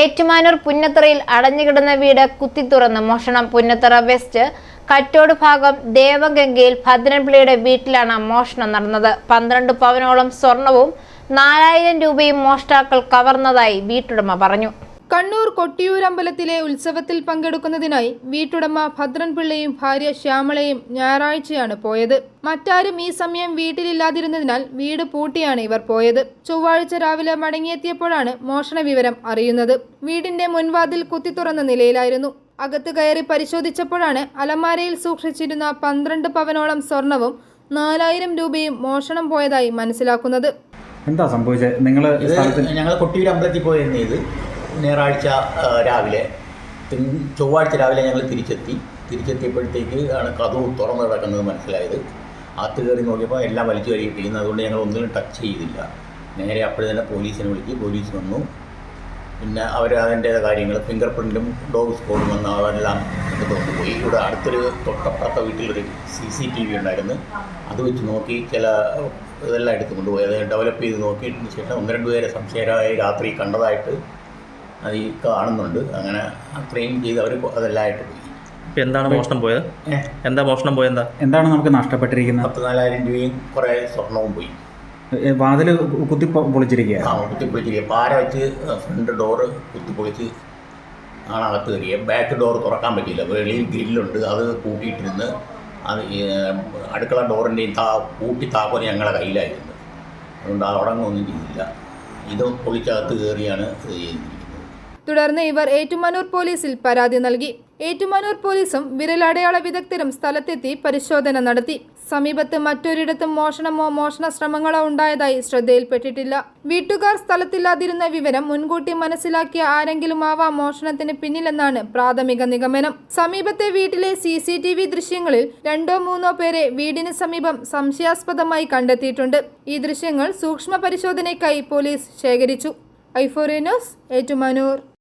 ഏറ്റുമാനൂർ പുന്നത്തറയിൽ അടഞ്ഞുകിടന്ന വീട് കുത്തിത്തുറന്ന് മോഷണം. പുന്നത്തറ വെസ്റ്റ് കറ്റോട് ഭാഗം ദേവഗംഗയിൽ ഭദ്രൻപിള്ളിയുടെ വീട്ടിലാണ് മോഷണം നടന്നത്. പന്ത്രണ്ട് പവനോളം സ്വർണവും നാലായിരം രൂപയും മോഷ്ടാക്കൾ കവർന്നതായി വീട്ടുടമ പറഞ്ഞു. അമ്പലത്തിലെ ഉത്സവത്തിൽ പങ്കെടുക്കുന്നതിനായി വീട്ടുടമ ഭദ്രൻപിള്ളയും ഭാര്യ ശ്യാമളയും ഞായറാഴ്ചയാണ് പോയത്. മറ്റാരും ഈ സമയം വീട്ടിലില്ലാതിരുന്നതിനാൽ വീട് പൂട്ടിയാണ് ഇവർ പോയത്. ചൊവ്വാഴ്ച രാവിലെ മടങ്ങിയെത്തിയപ്പോഴാണ് മോഷണ വിവരം അറിയുന്നത്. വീടിന്റെ മുൻവാതിൽ കുത്തി തുറന്ന നിലയിലായിരുന്നു. അകത്ത് കയറി പരിശോധിച്ചപ്പോഴാണ് അലമാരയിൽ സൂക്ഷിച്ചിരുന്ന പന്ത്രണ്ട് പവനോളം സ്വർണവും നാലായിരം രൂപയും മോഷണം പോയതായി മനസ്സിലാക്കുന്നത്. എന്താ സംഭവിച്ചത്? നിങ്ങൾ ഞങ്ങൾ കൊട്ടിയൂർ അമ്പലത്തിൽ പോയിരുന്നു ഇത്. ഞായറാഴ്ച രാവിലെ. ചൊവ്വാഴ്ച രാവിലെ ഞങ്ങൾ തിരിച്ചെത്തി. തിരിച്ചെത്തിയപ്പോഴത്തേക്ക് ആണ് കഥവ് തുറന്നു കിടക്കുന്നത് മനസ്സിലായത്. അകത്ത് കയറി നോക്കിയപ്പോൾ എല്ലാം വലിച്ചു കയറിയിട്ടിരിക്കുന്നത് അതുകൊണ്ട് ഞങ്ങൾ ഒന്നിലും ടച്ച് ചെയ്തില്ല. നേരെ അപ്പോഴും തന്നെ പോലീസിനെ വിളിച്ച് പോലീസ് വന്നു. പിന്നെ അവർ അതിന്റെ കാര്യങ്ങൾ ഫിംഗർ പ്രിന്റും ഡോഗ് സ്കോഡും വന്ന് അതെല്ലാം എടുത്തുകൊണ്ട് പോയി. ഇവിടെ അടുത്തൊരു തൊട്ടപ്പുറത്തെ വീട്ടിലൊരു സി സി ടി വി ഉണ്ടായിരുന്നു. അത് വെച്ച് നോക്കി ചില ഇതെല്ലാം എടുത്തുകൊണ്ട് പോയി. അത് ഡെവലപ്പ് ചെയ്ത് നോക്കിയിട്ടതിന് ശേഷം ഒന്ന് രണ്ട് പേരെ സംശയമായി രാത്രി കണ്ടതായിട്ട് അത് ഈ കാണുന്നുണ്ട്. അങ്ങനെ അത്രയും ചെയ്ത് അവർ അതെല്ലാമായിട്ട് പോയി. ഇപ്പം എന്താണ് മോഷണം പോയത്? എന്താ മോഷണം പോയെന്താ എന്താണ് നമുക്ക് നഷ്ടപ്പെട്ടിരിക്കുന്നത്? പത്ത് നാലായിരം രൂപയും കുറേ സ്വർണവും പോയി. വാതിൽ വാതിൽ കുത്തി പൊളിച്ചിരിക്കുക ആ കുത്തിപ്പൊളിച്ചിരിക്കുക പാര വെച്ച് ഫ്രണ്ട് ഡോറ് കുത്തി പൊളിച്ച് ആണ് അകത്ത് കയറിയത്? ബാക്ക് ഡോർ തുറക്കാൻ പറ്റില്ല വെളിയിൽ ഗ്രില്ലുണ്ട്. അത് കൂട്ടിയിട്ടിരുന്ന് അത് അടുക്കള ഡോറിന്റെയും താ കൂട്ടി താക്കോൽ ഞങ്ങളുടെ കയ്യിലായിരുന്നു. അതുകൊണ്ട് അവിടെ ഒന്നും ചെയ്തില്ല. ഇത് പൊളിച്ചകത്ത് കയറിയാണ് ഇത് ചെയ്തിരിക്കുന്നത് തുടർന്ന് ഇവർ ഏറ്റുമാനൂർ പോലീസിൽ പരാതി നൽകി. ഏറ്റുമാനൂർ പോലീസും വിരലടയാള വിദഗ്ധരും സ്ഥലത്തെത്തി പരിശോധന നടത്തി. സമീപത്ത് മറ്റൊരിടത്തും മോഷണമോ മോഷണ ശ്രമങ്ങളോ ഉണ്ടായതായി ശ്രദ്ധയിൽപ്പെട്ടിട്ടില്ല. വീട്ടുകാർ സ്ഥലത്തില്ലാതിരുന്ന വിവരം മുൻകൂട്ടി മനസ്സിലാക്കിയ ആരെങ്കിലും ആവാം മോഷണത്തിന് പിന്നിലെന്നാണ് പ്രാഥമിക നിഗമനം. സമീപത്തെ വീട്ടിലെ സി സി ടി വി ദൃശ്യങ്ങളിൽ രണ്ടോ മൂന്നോ പേരെ വീടിന് സമീപം സംശയാസ്പദമായി കണ്ടെത്തിയിട്ടുണ്ട്. ഈ ദൃശ്യങ്ങൾ സൂക്ഷ്മ പരിശോധനയ്ക്കായി പോലീസ് ശേഖരിച്ചു. ഐഫോറിനോസ് ഏറ്റുമാനൂർ.